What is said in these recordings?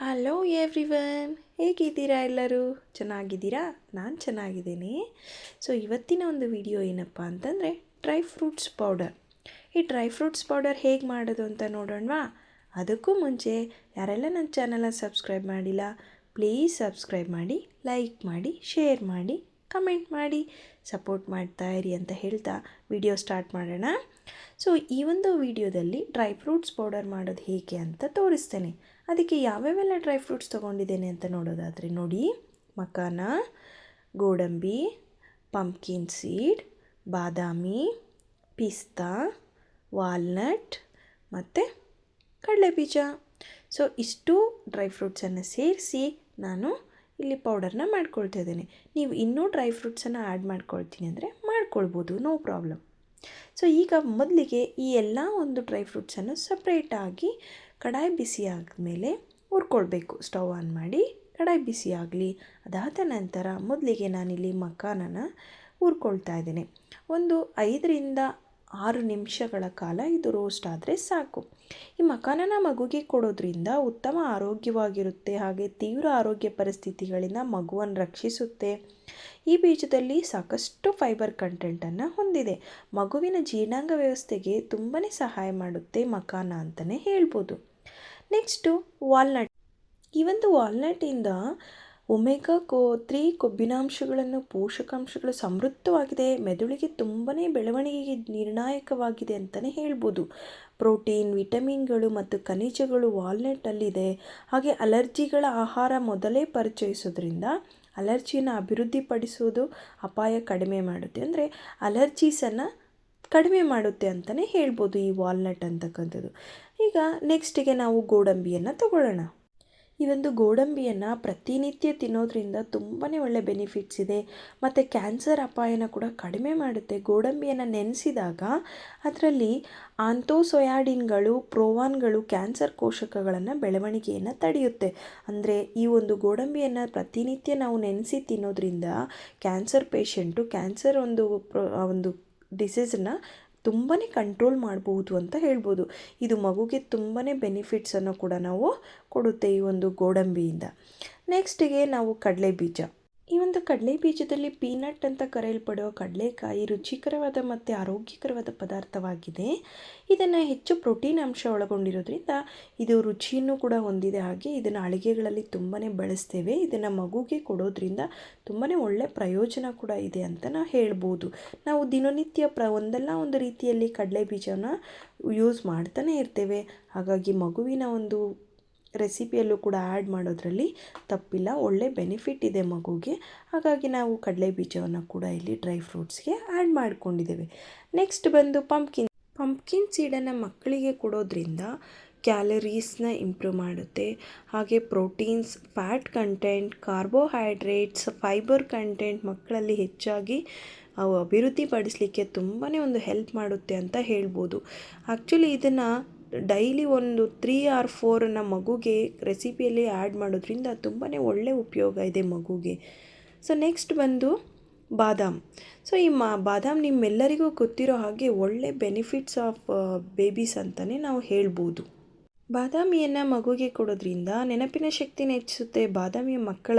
Hello everyone ಹೇಗಿದ್ದೀರಾ ಎಲ್ಲರೂ? ಚೆನ್ನಾಗಿದ್ದೀರಾ? ನಾನು ಚೆನ್ನಾಗಿದ್ದೀನಿ. ಸೊ ಇವತ್ತಿನ ಒಂದು ವಿಡಿಯೋ ಏನಪ್ಪ ಅಂತಂದರೆ ಡ್ರೈ ಫ್ರೂಟ್ಸ್ ಪೌಡರ್ ಈ ಡ್ರೈ ಫ್ರೂಟ್ಸ್ ಪೌಡರ್ ಹೇಗೆ ಮಾಡೋದು ಅಂತ ನೋಡೋಣವಾ? ಅದಕ್ಕೂ ಮುಂಚೆ, ಯಾರೆಲ್ಲ ನನ್ನ ಚಾನಲನ್ನು ಸಬ್ಸ್ಕ್ರೈಬ್ ಮಾಡಿಲ್ಲ ಪ್ಲೀಸ್ ಸಬ್ಸ್ಕ್ರೈಬ್ ಮಾಡಿ ಲೈಕ್ ಮಾಡಿ ಶೇರ್ ಮಾಡಿ. ಕಮೆಂಟ್ ಮಾಡಿ, ಸಪೋರ್ಟ್ ಮಾಡ್ತಾ ಇರಿ ಅಂತ ಹೇಳ್ತಾ ವಿಡಿಯೋ ಸ್ಟಾರ್ಟ್ ಮಾಡೋಣ. ಸೊ ಈ ಒಂದು ವಿಡಿಯೋದಲ್ಲಿ ಡ್ರೈ ಫ್ರೂಟ್ಸ್ ಪೌಡರ್ ಮಾಡೋದು ಹೇಗೆ ಅಂತ ತೋರಿಸ್ತೇನೆ. ಅದಕ್ಕೆ ಯಾವ್ಯಾವೆಲ್ಲ ಡ್ರೈ ಫ್ರೂಟ್ಸ್ ತೊಗೊಂಡಿದ್ದೇನೆ ಅಂತ ನೋಡೋದಾದರೆ ನೋಡಿ, ಮಕಾನ, ಗೋಡಂಬಿ ಪಂಪ್ಕಿನ್ ಸೀಡ್ ಬಾದಾಮಿ, ಪಿಸ್ತಾ ವಾಲ್ನಟ್ ಮತ್ತು ಕಡಲೆಬೀಜ. ಸೊ ಇಷ್ಟು ಡ್ರೈ ಫ್ರೂಟ್ಸನ್ನು ಸೇರಿಸಿ ನಾನು ಇಲ್ಲಿ ಪೌಡರ್ನ ಮಾಡ್ಕೊಳ್ತಾ ಇದ್ದೇನೆ. ನೀವು ಇನ್ನೂ ಡ್ರೈ ಫ್ರೂಟ್ಸನ್ನು ಆ್ಯಡ್ ಮಾಡ್ಕೊಳ್ತೀನಿ ಅಂದರೆ ಮಾಡ್ಕೊಳ್ಬೋದು ನೋ ಪ್ರಾಬ್ಲಮ್ ಸೊ ಈಗ ಮೊದಲಿಗೆ ಈ ಎಲ್ಲ ಒಂದು ಡ್ರೈ ಫ್ರೂಟ್ಸನ್ನು ಸಪ್ರೇಟಾಗಿ ಕಡಾಯಿ ಬಿಸಿ ಆದಮೇಲೆ ಹುರ್ಕೊಳ್ಬೇಕು. ಸ್ಟವ್ ಆನ್ ಮಾಡಿ ಕಡಾಯಿ ಬಿಸಿ ಆಗಲಿ, ಅದಾದ ನಂತರ ಮೊದಲಿಗೆ ನಾನಿಲ್ಲಿ ಮಕ್ಕಾನನ ಹುರ್ಕೊಳ್ತಾ ಇದ್ದೇನೆ. ಒಂದು ಐದರಿಂದ ಆರು ನಿಮಿಷಗಳ ಕಾಲ ಇದು ರೋಸ್ಟ್ ಆದರೆ ಸಾಕು. ಈ ಮಕಾನನ ಮಗುಗೆ ಕೊಡೋದ್ರಿಂದ ಉತ್ತಮ ಆರೋಗ್ಯವಾಗಿರುತ್ತೆ. ಹಾಗೆ ತೀವ್ರ ಆರೋಗ್ಯ ಪರಿಸ್ಥಿತಿಗಳಿಂದ ಮಗುವನ್ನು ರಕ್ಷಿಸುತ್ತೆ. ಈ ಬೀಜದಲ್ಲಿ ಸಾಕಷ್ಟು ಫೈಬರ್ ಕಂಟೆಂಟನ್ನು ಹೊಂದಿದೆ. ಮಗುವಿನ ಜೀರ್ಣಾಂಗ ವ್ಯವಸ್ಥೆಗೆ ತುಂಬಾ ಸಹಾಯ ಮಾಡುತ್ತೆ ಮಕಾನ ಅಂತಲೇ ಹೇಳ್ಬೋದು. ನೆಕ್ಸ್ಟು ವಾಲ್ನಟ್ ಈ ಒಂದು ವಾಲ್ನಟ್ಟಿಂದ ಒಮೆಗಾ ಕೋ ತ್ರೀ ಕೊಬ್ಬಿನಾಂಶಗಳನ್ನು ಪೋಷಕಾಂಶಗಳು ಸಮೃದ್ಧವಾಗಿದೆ. ಮೆದುಳಿಗೆ ತುಂಬಾ ಬೆಳವಣಿಗೆಗೆ ನಿರ್ಣಾಯಕವಾಗಿದೆ ಅಂತಲೇ ಹೇಳ್ಬೋದು. ಪ್ರೋಟೀನ್, ವಿಟಮಿನ್ಗಳು ಮತ್ತು ಖನಿಜಗಳು ವಾಲ್ನಟ್ಟಲ್ಲಿದೆ ಹಾಗೆ ಅಲರ್ಜಿಗಳ ಆಹಾರ ಮೊದಲೇ ಪರಿಚಯಿಸೋದ್ರಿಂದ ಅಲರ್ಜಿನ ಅಭಿವೃದ್ಧಿಪಡಿಸೋದು ಅಪಾಯ ಕಡಿಮೆ ಮಾಡುತ್ತೆ. ಅಂದರೆ ಅಲರ್ಜೀಸನ್ನು ಕಡಿಮೆ ಮಾಡುತ್ತೆ ಅಂತಲೇ ಹೇಳ್ಬೋದು ಈ ವಾಲ್ನಟ್ ಅಂತಕ್ಕಂಥದ್ದು. ಈಗ ನೆಕ್ಸ್ಟಿಗೆ ನಾವು ಗೋಡಂಬಿಯನ್ನು ತಗೊಳ್ಳೋಣ. ಈ ಒಂದು ಗೋಡಂಬಿಯನ್ನು ಪ್ರತಿನಿತ್ಯ ತಿನ್ನೋದ್ರಿಂದ ತುಂಬಾ ಒಳ್ಳೆ ಬೆನಿಫಿಟ್ಸ್ ಇದೆ. ಮತ್ತು ಕ್ಯಾನ್ಸರ್ ಅಪಾಯನ ಕೂಡ ಕಡಿಮೆ ಮಾಡುತ್ತೆ. ಗೋಡಂಬಿಯನ್ನು ನೆನೆಸಿದಾಗ ಅದರಲ್ಲಿ ಆಂಥೋಸೊಯಾಡಿನ್ಗಳು, ಪ್ರೋವಾನ್ಗಳು ಕ್ಯಾನ್ಸರ್ ಕೋಶಕಗಳನ್ನು ಬೆಳವಣಿಗೆಯನ್ನು ತಡೆಯುತ್ತೆ. ಅಂದರೆ ಈ ಒಂದು ಗೋಡಂಬಿಯನ್ನು ಪ್ರತಿನಿತ್ಯ ನಾವು ನೆನೆಸಿ ತಿನ್ನೋದ್ರಿಂದ ಕ್ಯಾನ್ಸರ್ ಪೇಷಂಟು ಕ್ಯಾನ್ಸರ್ ಒಂದು ಒಂದು ಡಿಸೀಸನ್ನು ತುಂಬಾ ಕಂಟ್ರೋಲ್ ಮಾಡ್ಬೋದು ಅಂತ ಹೇಳ್ಬೋದು. ಇದು ಮಗುಗೆ ತುಂಬಾ ಬೆನಿಫಿಟ್ಸನ್ನು ಕೂಡ ನಾವು ಕೊಡುತ್ತೆ ಈ ಒಂದು ಗೋಡಂಬಿಯಿಂದ. ನೆಕ್ಸ್ಟಿಗೆ ನಾವು ಕಡಲೆ ಬೀಜ ಈ ಒಂದು ಕಡಲೆ ಬೀಜದಲ್ಲಿ ಪೀನಟ್ ಅಂತ ಕರೆಯಲ್ಪಡುವ ಕಡಲೆಕಾಯಿ ರುಚಿಕರವಾದ ಮತ್ತು ಆರೋಗ್ಯಕರವಾದ ಪದಾರ್ಥವಾಗಿದೆ. ಇದನ್ನು ಹೆಚ್ಚು ಪ್ರೋಟೀನ್ ಅಂಶ ಒಳಗೊಂಡಿರೋದ್ರಿಂದ ಇದು ರುಚಿಯನ್ನು ಕೂಡ ಹೊಂದಿದೆ. ಹಾಗೆ ಇದನ್ನು ಅಡುಗೆಗಳಲ್ಲಿ ತುಂಬಾ ಬಳಸ್ತೇವೆ. ಇದನ್ನು ಮಗುಗೆ ಕೊಡೋದ್ರಿಂದ ತುಂಬಾ ಒಳ್ಳೆಯ ಪ್ರಯೋಜನ ಕೂಡ ಇದೆ ಅಂತ ನಾವು ಹೇಳ್ಬೋದು. ನಾವು ದಿನನಿತ್ಯ ಪ್ರ ಒಂದಲ್ಲ ಒಂದು ರೀತಿಯಲ್ಲಿ ಕಡಲೆ ಬೀಜನ ಯೂಸ್ ಮಾಡ್ತಾನೆ ಇರ್ತೇವೆ. ಹಾಗಾಗಿ ಮಗುವಿನ ಒಂದು ರೆಸಿಪಿಯಲ್ಲೂ ಕೂಡ ಆ್ಯಡ್ ಮಾಡೋದ್ರಲ್ಲಿ ತಪ್ಪಿಲ್ಲ, ಒಳ್ಳೆ ಬೆನಿಫಿಟ್ ಇದೆ ಮಗುಗೆ. ಹಾಗಾಗಿ ನಾವು ಕಡಲೆ ಬೀಜವನ್ನು ಕೂಡ ಇಲ್ಲಿ ಡ್ರೈ ಫ್ರೂಟ್ಸ್ಗೆ ಆ್ಯಡ್ ಮಾಡಿಕೊಂಡಿದ್ದೇವೆ. ನೆಕ್ಸ್ಟ್ ಬಂದು ಪಂಪ್ಕಿನ್ ಪಂಪ್ಕಿನ್ ಸೀಡನ್ನು ಮಕ್ಕಳಿಗೆ ಕೊಡೋದ್ರಿಂದ ಕ್ಯಾಲರೀಸ್ನ ಇಂಪ್ರೂವ್ ಮಾಡುತ್ತೆ. ಹಾಗೆ proteins fat content carbohydrates fibre content ಮಕ್ಕಳಲ್ಲಿ ಹೆಚ್ಚಾಗಿ ಅಭಿವೃದ್ಧಿಪಡಿಸಲಿಕ್ಕೆ ತುಂಬಾ ಒಂದು ಹೆಲ್ಪ್ ಮಾಡುತ್ತೆ ಅಂತ ಹೇಳ್ಬೋದು. ಆ್ಯಕ್ಚುಲಿ ಇದನ್ನು ಡೈಲಿ ಒಂದು ತ್ರೀ ಆರ್ ಫೋರನ್ನು ಮಗುಗೆ ರೆಸಿಪಿಯಲ್ಲಿ ಆ್ಯಡ್ ಮಾಡೋದ್ರಿಂದ ತುಂಬಾ ಒಳ್ಳೆ ಉಪಯೋಗ ಇದೆ ಮಗುಗೆ. ಸೊ ನೆಕ್ಸ್ಟ್ ಬಂದು ಬಾದಾಮ್. ಸೊ ಈ ಮಾ, ಬಾದಾಮ್ ನಿಮ್ಮೆಲ್ಲರಿಗೂ ಗೊತ್ತಿರೋ ಹಾಗೆ ಒಳ್ಳೆ ಬೆನಿಫಿಟ್ಸ್ ಆಫ್ ಬೇಬೀಸ್ ಅಂತಲೇ ನಾವು ಹೇಳ್ಬೋದು. ಬಾದಾಮಿಯನ್ನು ಮಗುಗೆ ಕೊಡೋದ್ರಿಂದ ನೆನಪಿನ ಶಕ್ತಿನ ಹೆಚ್ಚಿಸುತ್ತೆ, ಬಾದಾಮಿಯ ಮಕ್ಕಳ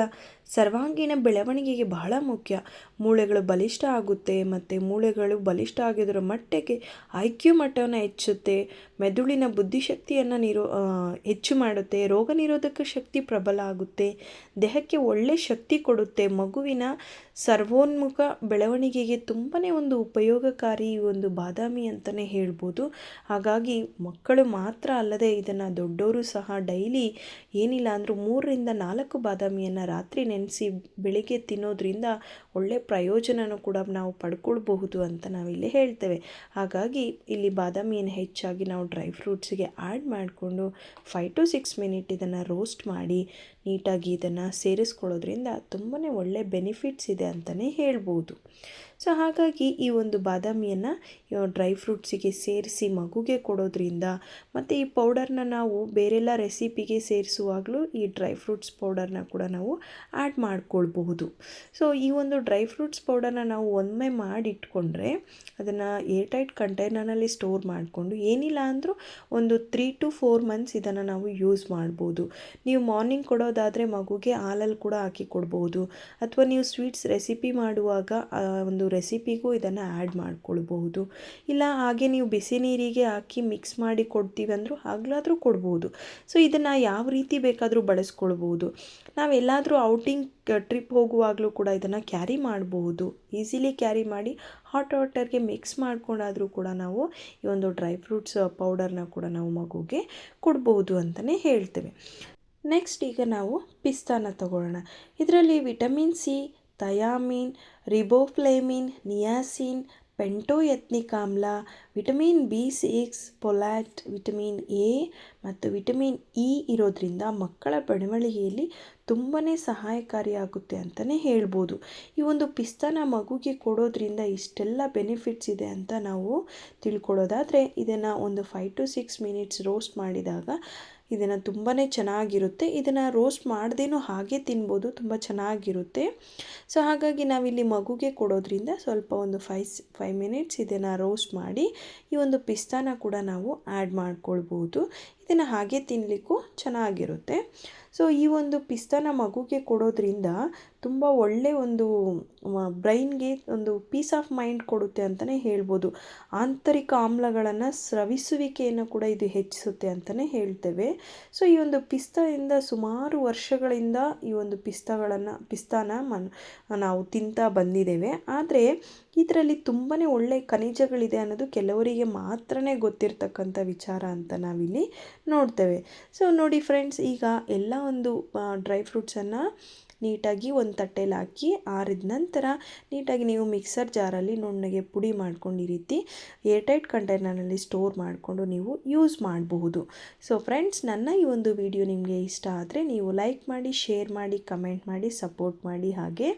ಸರ್ವಾಂಗೀಣ ಬೆಳವಣಿಗೆಗೆ ಬಹಳ ಮುಖ್ಯ. ಮೂಳೆಗಳು ಬಲಿಷ್ಠ ಆಗುತ್ತೆ, ಮತ್ತು ಮೂಳೆಗಳು ಬಲಿಷ್ಠ ಆಗಿದ್ರ ಮಟ್ಟಿಗೆ ಐ ಕ್ಯೂ ಮಟ್ಟವನ್ನು ಹೆಚ್ಚುತ್ತೆ. ಮೆದುಳಿನ ಬುದ್ಧಿಶಕ್ತಿಯನ್ನು ನಿರೋ ಹೆಚ್ಚು ಮಾಡುತ್ತೆ. ರೋಗ ನಿರೋಧಕ ಶಕ್ತಿ ಪ್ರಬಲ ಆಗುತ್ತೆ. ದೇಹಕ್ಕೆ ಒಳ್ಳೆ ಶಕ್ತಿ ಕೊಡುತ್ತೆ. ಮಗುವಿನ ಸರ್ವೋನ್ಮುಖ ಬೆಳವಣಿಗೆಗೆ ತುಂಬಾ ಒಂದು ಉಪಯೋಗಕಾರಿ ಒಂದು ಬಾದಾಮಿ ಅಂತಲೇ ಹೇಳ್ಬೋದು. ಹಾಗಾಗಿ ಮಕ್ಕಳು ಮಾತ್ರ ಅಲ್ಲದೆ ಇದನ್ನು ದೊಡ್ಡವರು ಸಹ ಡೈಲಿ ಏನಿಲ್ಲ ಅಂದರೂ ಮೂರರಿಂದ ನಾಲ್ಕು ಬಾದಾಮಿಯನ್ನು ರಾತ್ರಿ ನೆನೆಸಿ ಬೆಳಿಗ್ಗೆ ತಿನ್ನೋದ್ರಿಂದ ಒಳ್ಳೆ ಪ್ರಯೋಜನನೂ ಕೂಡ ನಾವು ಪಡ್ಕೊಳ್ಬಹುದು ಅಂತ ನಾವಿಲ್ಲಿ ಹೇಳ್ತೇವೆ. ಹಾಗಾಗಿ ಇಲ್ಲಿ ಬಾದಾಮಿಯನ್ನು ಹೆಚ್ಚಾಗಿ ನಾವು ಡ್ರೈ ಫ್ರೂಟ್ಸಿಗೆ ಆ್ಯಡ್ ಮಾಡಿಕೊಂಡು ಫೈವ್ ಟು ಸಿಕ್ಸ್ ಮಿನಿಟ್ ಇದನ್ನು ರೋಸ್ಟ್ ಮಾಡಿ ನೀಟಾಗಿ ಇದನ್ನು ಸೇರಿಸ್ಕೊಳ್ಳೋದ್ರಿಂದ ತುಂಬಾ ಒಳ್ಳೆ ಬೆನಿಫಿಟ್ಸ್ ಇದೆ ಅಂತಲೇ ಹೇಳ್ಬೋದು. ಸೊ ಹಾಗಾಗಿ ಈ ಒಂದು ಬಾದಾಮಿಯನ್ನು ಡ್ರೈ ಫ್ರೂಟ್ಸಿಗೆ ಸೇರಿಸಿ ಮಗುಗೆ ಕೊಡೋದ್ರಿಂದ ಮತ್ತು ಈ ಪೌಡರ್ನ ನಾವು ಬೇರೆಲ್ಲ ರೆಸಿಪಿಗೆ ಸೇರಿಸುವಾಗಲೂ ಈ ಡ್ರೈ ಫ್ರೂಟ್ಸ್ ಪೌಡರ್ನ ಕೂಡ ನಾವು ಆ್ಯಡ್ ಮಾಡ್ಕೊಳ್ಬಹುದು. ಸೊ ಈ ಒಂದು ಡ್ರೈ ಫ್ರೂಟ್ಸ್ ಪೌಡರ್ನ ನಾವು ಒಮ್ಮೆ ಮಾಡಿಟ್ಕೊಂಡ್ರೆ ಅದನ್ನು ಏರ್ ಟೈಟ್ ಕಂಟೈನರ್ನಲ್ಲಿ ಸ್ಟೋರ್ ಮಾಡಿಕೊಂಡು ಏನಿಲ್ಲ ಅಂದರೂ ಒಂದು ತ್ರೀ ಟು ಫೋರ್ ಮಂತ್ಸ್ ಇದನ್ನು ನಾವು ಯೂಸ್ ಮಾಡ್ಬೋದು. ನೀವು ಮಾರ್ನಿಂಗ್ ಕೊಡೋದಾದರೆ ಮಗುಗೆ ಹಾಲಲ್ಲಿ ಕೂಡ ಹಾಕಿ ಕೊಡ್ಬೋದು. ಅಥವಾ ನೀವು ಸ್ವೀಟ್ಸ್ ರೆಸಿಪಿ ಮಾಡುವಾಗ ಒಂದು ರೆಸಿಪಿಗೂ ಇದನ್ನು ಆ್ಯಡ್ ಮಾಡ್ಕೊಳ್ಬಹುದು. ಇಲ್ಲ ಹಾಗೆ ನೀವು ಬಿಸಿ ನೀರಿಗೆ ಹಾಕಿ ಮಿಕ್ಸ್ ಮಾಡಿ ಕೊಡ್ತೀವಿ ಅಂದರೂ ಆಗ್ಲಾದರೂ ಕೊಡ್ಬೋದು. ಸೊ, ಇದನ್ನು ಯಾವ ರೀತಿ ಬೇಕಾದರೂ ಬಳಸ್ಕೊಳ್ಬೋದು. ನಾವೆಲ್ಲಾದರೂ ಔಟಿಂಗ್ ಟ್ರಿಪ್ ಹೋಗುವಾಗಲೂ ಕೂಡ ಇದನ್ನು ಕ್ಯಾರಿ ಮಾಡಬಹುದು. ಈಸಿಲಿ ಕ್ಯಾರಿ ಮಾಡಿ ಹಾಟ್ ವಾಟರ್ಗೆ ಮಿಕ್ಸ್ ಮಾಡ್ಕೊಂಡಾದರೂ ಕೂಡ ನಾವು ಈ ಒಂದು ಡ್ರೈ ಫ್ರೂಟ್ಸ್ ಪೌಡರ್ನ ಕೂಡ ನಾವು ಮಗುಗೆ ಕೊಡ್ಬೋದು ಅಂತಲೇ ಹೇಳ್ತೇವೆ. ನೆಕ್ಸ್ಟ್ ಈಗ ನಾವು ಪಿಸ್ತಾನ ತಗೊಳ್ಳೋಣ. ಇದರಲ್ಲಿ vitamin C, thiamin, riboflavin, niacin, pantothenic ಆಮ್ಲ, vitamin B six, folate, vitamin A ಮತ್ತು ವಿಟಮಿನ್ ಇ ಇರೋದ್ರಿಂದ ಮಕ್ಕಳ ಬೆಳವಣಿಗೆಯಲ್ಲಿ ತುಂಬಾ ಸಹಾಯಕಾರಿಯಾಗುತ್ತೆ ಅಂತಲೇ ಹೇಳ್ಬೋದು. ಈ ಒಂದು ಪಿಸ್ತಾನ ಮಗುಗೆ ಕೊಡೋದ್ರಿಂದ ಇಷ್ಟೆಲ್ಲ ಬೆನಿಫಿಟ್ಸ್ ಇದೆ ಅಂತ ನಾವು ತಿಳ್ಕೊಳ್ಳೋದಾದರೆ, ಇದನ್ನು ಒಂದು five to six minutes roast ಮಾಡಿದಾಗ ಇದನ್ನು ತುಂಬಾ ಚೆನ್ನಾಗಿರುತ್ತೆ. ಇದನ್ನು ರೋಸ್ಟ್ ಮಾಡ್ದೇನೂ ಹಾಗೆ ತಿನ್ಬೋದು, ತುಂಬ ಚೆನ್ನಾಗಿರುತ್ತೆ. ಸೊ ಹಾಗಾಗಿ ನಾವಿಲ್ಲಿ ಮಗುಗೆ ಕೊಡೋದ್ರಿಂದ ಸ್ವಲ್ಪ ಒಂದು ಫೈವ್ ಫೈವ್ ಮಿನಿಟ್ಸ್ ಇದನ್ನು ರೋಸ್ಟ್ ಮಾಡಿ ಈ ಒಂದು ಪಿಸ್ತಾನ ಕೂಡ ನಾವು ಆ್ಯಡ್ ಮಾಡ್ಕೊಳ್ಬೋದು. ಇದನ್ನು ಹಾಗೆ ತಿನ್ನಲಿಕ್ಕೂ ಚೆನ್ನಾಗಿರುತ್ತೆ. ಸೊ ಈ ಒಂದು ಪಿಸ್ತಾನ ಮಗುಗೆ ಕೊಡೋದ್ರಿಂದ ತುಂಬ ಒಳ್ಳೆಯ ಒಂದು ಬ್ರೈನ್ಗೆ ಒಂದು ಪೀಸ್ ಆಫ್ ಮೈಂಡ್ ಕೊಡುತ್ತೆ ಅಂತಲೇ ಹೇಳ್ಬೋದು. ಆಂತರಿಕ ಆಮ್ಲಗಳನ್ನು ಸ್ರವಿಸುವಿಕೆಯನ್ನು ಕೂಡ ಇದು ಹೆಚ್ಚಿಸುತ್ತೆ ಅಂತಲೇ ಹೇಳ್ತೇವೆ. ಸೊ ಈ ಒಂದು ಪಿಸ್ತಾದಿಂದ ಸುಮಾರು ವರ್ಷಗಳಿಂದ ಈ ಒಂದು ಪಿಸ್ತಾಗಳನ್ನು, ಪಿಸ್ತಾನ ಮನ್, ನಾವು ತಿಂತಾ ಬಂದಿದ್ದೇವೆ. ಆದರೆ, ಇದರಲ್ಲಿ ತುಂಬಾ ಒಳ್ಳೆಯ ಖನಿಜಗಳಿದೆ ಅನ್ನೋದು ಕೆಲವರಿಗೆ ಮಾತ್ರನೇ ಗೊತ್ತಿರ್ತಕ್ಕಂಥ ವಿಚಾರ ಅಂತ ನಾವಿಲ್ಲಿ ನೋಡ್ತೇವೆ. ಸೊ ನೋಡಿ ಫ್ರೆಂಡ್ಸ್ ಈಗ ಎಲ್ಲ ಒಂದು ಡ್ರೈ ಫ್ರೂಟ್ಸನ್ನು ನೀಟಾಗಿ ಒಂದು ತಟ್ಟೆಲಿ ಹಾಕಿ ಆರಿದ ನಂತರ ನೀಟಾಗಿ ನೀವು ಮಿಕ್ಸರ್ ಜಾರಲ್ಲಿ ನುಣ್ಣಗೆ ಪುಡಿ ಮಾಡ್ಕೊಂಡು ಈ ರೀತಿ ಏರ್ಟೈಟ್ ಕಂಟೈನರ್ನಲ್ಲಿ ಸ್ಟೋರ್ ಮಾಡಿಕೊಂಡು ನೀವು ಯೂಸ್ ಮಾಡಬಹುದು. ಸೊ ಫ್ರೆಂಡ್ಸ್ ನನ್ನ ಈ ಒಂದು ವಿಡಿಯೋ ನಿಮಗೆ ಇಷ್ಟ ಆದರೆ ನೀವು ಲೈಕ್ ಮಾಡಿ, ಶೇರ್ ಮಾಡಿ, ಕಮೆಂಟ್ ಮಾಡಿ, ಸಪೋರ್ಟ್ ಮಾಡಿ ಹಾಗೆ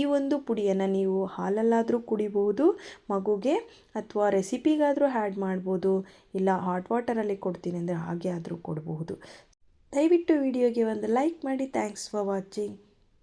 ಈ ಒಂದು ಪುಡಿಯನ್ನು ನೀವು ಹಾಲಲ್ಲಾದರೂ ಕುಡಿಬಹುದು, ಮಗುಗೆ ಅಥವಾ ರೆಸಿಪಿಗಾದರೂ ಆ್ಯಡ್ ಮಾಡ್ಬೋದು, ಇಲ್ಲ ಹಾಟ್ ವಾಟರಲ್ಲಿ ಕೊಡ್ತೀನಿ ಅಂದರೆ ಹಾಗೆ ಆದರೂ ಕೊಡಬಹುದು. ದಯವಿಟ್ಟು ವಿಡಿಯೋಗೆ ಒಂದು ಲೈಕ್ ಮಾಡಿ. Thanks for watching